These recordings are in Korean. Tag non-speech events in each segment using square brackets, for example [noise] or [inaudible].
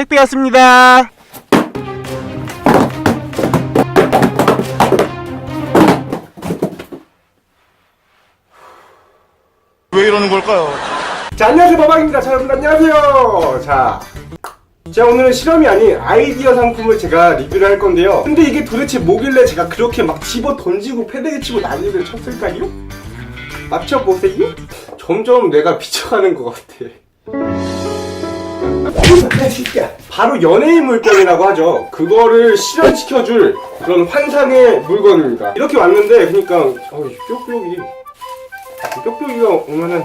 택배 왔습니다. 왜 이러는 걸까요? 자, 안녕하세요, 마방입니다. 자, 여러분, 안녕하세요. 자, 자, 오늘은 실험이 아닌 아이디어 상품을 제가 리뷰를 할 건데요. 근데 이게 도대체 뭐길래 제가 그렇게 막 집어 던지고 패대기 치고 난리를 쳤을까요? 맞춰보세요? 점점 내가 미쳐가는 [laughs] 것 같아. 바로 연예인 물건이라고 하죠. 그거를 실현시켜줄 그런 환상의 물건입니다. 이렇게 왔는데, 그니까, 어, 뾱뾱이. 뾱뾱이가 오면은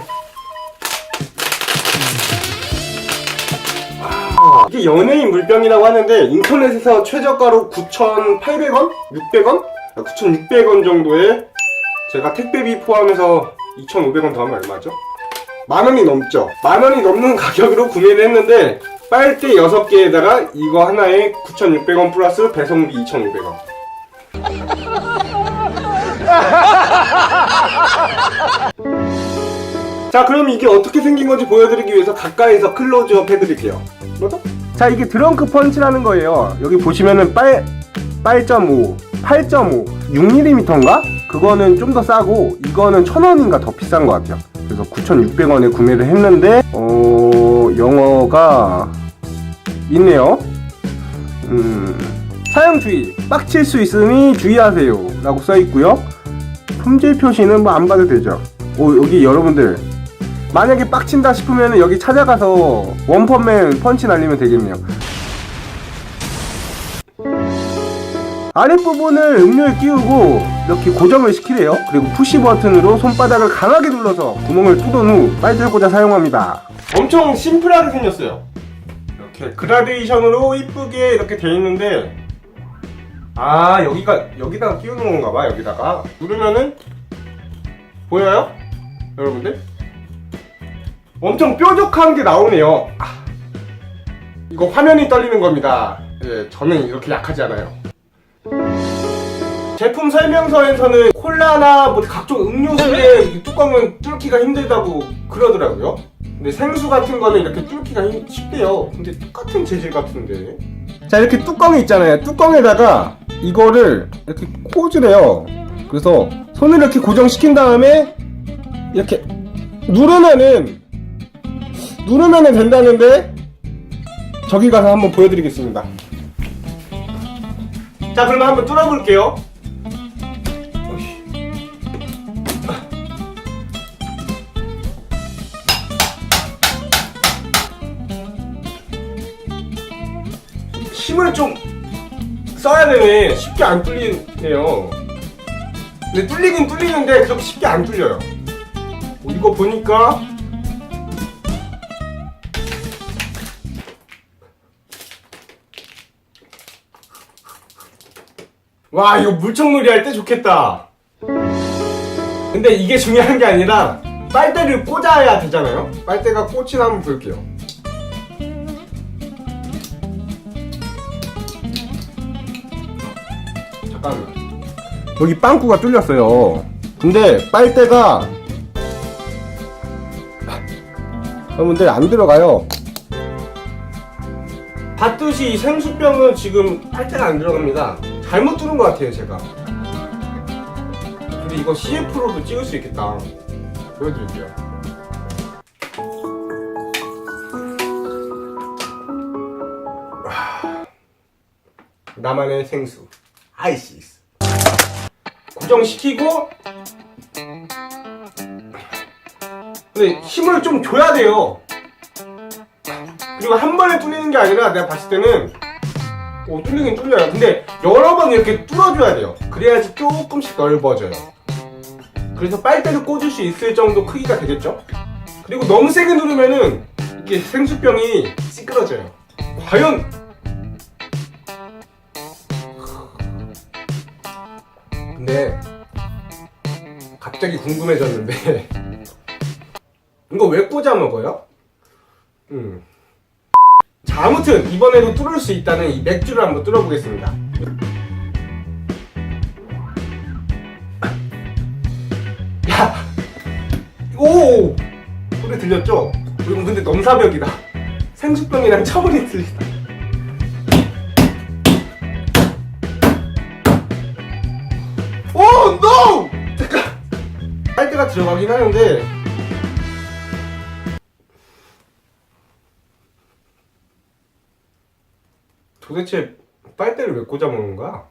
이게 연예인 물병이라고 하는데 인터넷에서 최저가로 9,800원? 600원? 9,600원 정도에 제가 택배비 포함해서 2,500원 더하면 얼마죠? 만 원이 넘죠? 만 원이 넘는 가격으로 구매를 했는데 빨대 6개에다가 이거 하나에 9,600원 플러스 배송비 2,500원 [laughs] 자 그럼 이게 어떻게 생긴 건지 보여드리기 위해서 가까이서 클로즈업 해드릴게요 뭐죠? 자 이게 드렁크 펀치라는 거예요 여기 보시면은 빨 8.5 8.5 6mm인가? 그거는 좀 더 싸고 이거는 1000원인가 더 비싼 것 같아요 그래서 9,600원에 구매를 했는데 어 영어가 있네요. 음 사용 주의 빡칠 수 있으니 주의하세요. 라고 써 있고요. 품질 표시는 뭐 안 봐도 되죠. 오 여기 여러분들 만약에 빡친다 싶으면 여기 찾아가서 원펀맨 펀치 날리면 되겠네요. 아랫부분을 음료에 끼우고 이렇게 고정을 시키래요. 그리고 푸시 버튼으로 손바닥을 강하게 눌러서 구멍을 뚫은 후 빨대를 꽂아 사용합니다. 엄청 심플하게 생겼어요. 이렇게 그라데이션으로 이쁘게 이렇게 돼 있는데 아 여기가 여기다가 끼우는 건가 봐 여기다가 누르면은 보여요? 여러분들? 엄청 뾰족한 게 나오네요. 아, 이거 화면이 떨리는 겁니다. 예, 저는 이렇게 약하지 않아요. 제품 설명서에서는 콜라나 뭐 각종 음료수의 이 뚜껑은 뚫기가 힘들다고 그러더라고요. 근데 생수 같은 거는 이렇게 뚫기가 힘- 쉽대요. 근데 똑같은 재질 같은데. 자, 이렇게 뚜껑이 있잖아요. 뚜껑에다가 이거를 이렇게 꽂으래요. 그래서 손을 이렇게 고정시킨 다음에 이렇게 누르면은 누르면은 된다는데 저기 가서 한번 보여드리겠습니다. 자, 그러면 한번 뚫어볼게요. 힘을 좀 써야 되네. 쉽게 안 뚫리네요. 근데 뚫리긴 뚫리는데 그렇게 쉽게 안 뚫려요. 어, 이거 보니까 와 이거 물총놀이 할 때 좋겠다 근데 이게 중요한 게 아니라 빨대를 꽂아야 되잖아요 빨대가 꽂히나 한번 볼게요 잠깐만 여기 빵꾸가 뚫렸어요 근데 빨대가 여러분들 안 들어가요 봤듯이 이 생수병은 지금 빨대가 안 들어갑니다. 잘못 뚫은 것 같아요, 제가. 근데 이거 CF로도 찍을 수 있겠다. 보여드릴게요. 와. 나만의 생수. 아이시스. 고정시키고. 근데 힘을 좀 줘야 돼요. 그리고 한 번에 뚫리는 게 아니라 내가 봤을 때는 오 뚫리긴 뚫려요. 근데 여러 번 이렇게 뚫어줘야 돼요. 그래야지 조금씩 넓어져요. 그래서 빨대를 꽂을 수 있을 정도 크기가 되겠죠? 그리고 너무 세게 누르면은 이게 생수병이 찌그러져요. 과연 근데 갑자기 궁금해졌는데 [laughs] 이거 왜 꽂아 먹어요? 음. 자, 아무튼 이번에도 뚫을 수 있다는 이 맥주를 한번 뚫어보겠습니다. [laughs] 야, 오, 소리 들렸죠? 이거 근데 넘사벽이다. 생수병이랑 차원이 틀리다. 빨대가 들어가긴 하는데 도대체 빨대를 왜 꽂아 먹는 거야?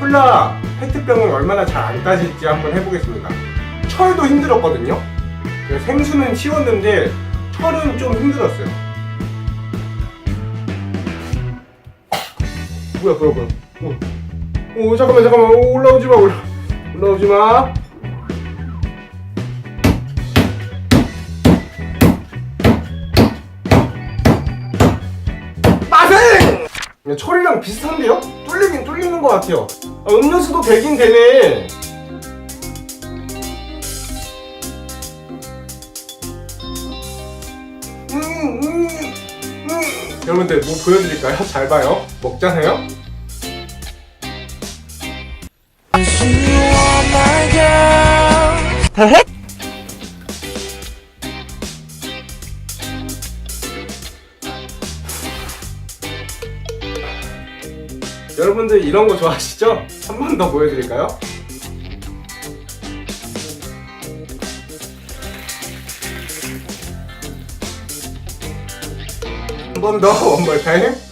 콜라 페트병을 얼마나 잘 안 따질지 한번 해보겠습니다. 철도 힘들었거든요. 생수는 쉬웠는데 철은 좀 힘들었어요. 뭐야 뭐야 뭐야. 오, 오 잠깐만 잠깐만 오, 올라오지 마 올라 올라오지 마. 빠생! 철이랑 비슷한데요? 뚫리긴 뚫리는 것 같아요. 아, 음료수도 되긴 되네. 음, 음, 음. 여러분들 뭐 보여드릴까요? 잘 봐요. 먹잖아요. 여러분들 이런 거 좋아하시죠? 한 번 더 보여드릴까요? 한 번 더, 원몰 타임.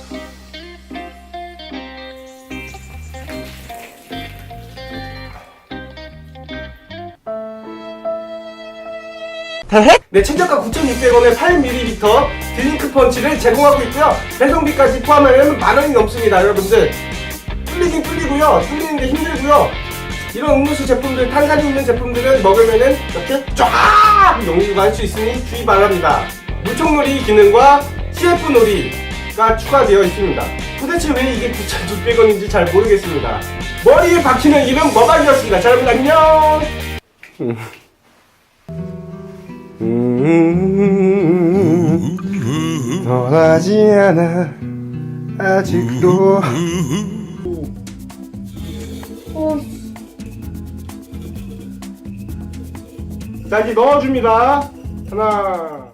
네, 최저가 9,600원에 8ml 드링크 펀치를 제공하고 있고요. 배송비까지 포함하면 만 원이 넘습니다, 여러분들. 뚫리긴 뚫리고요. 뚫리는데 힘들고요. 이런 음료수 제품들, 탄산이 있는 제품들은 먹으면은 이렇게 쫙 용유가 할 수 있으니 주의 바랍니다. 물총놀이 기능과 CF 놀이가 추가되어 있습니다. 도대체 왜 이게 9,600원인지 잘 모르겠습니다. 머리에 박히는 이름 머박이었습니다. 자, 여러분 안녕! [laughs] 음, 떠나지 않아 아직도 자 이제 넣어줍니다 하나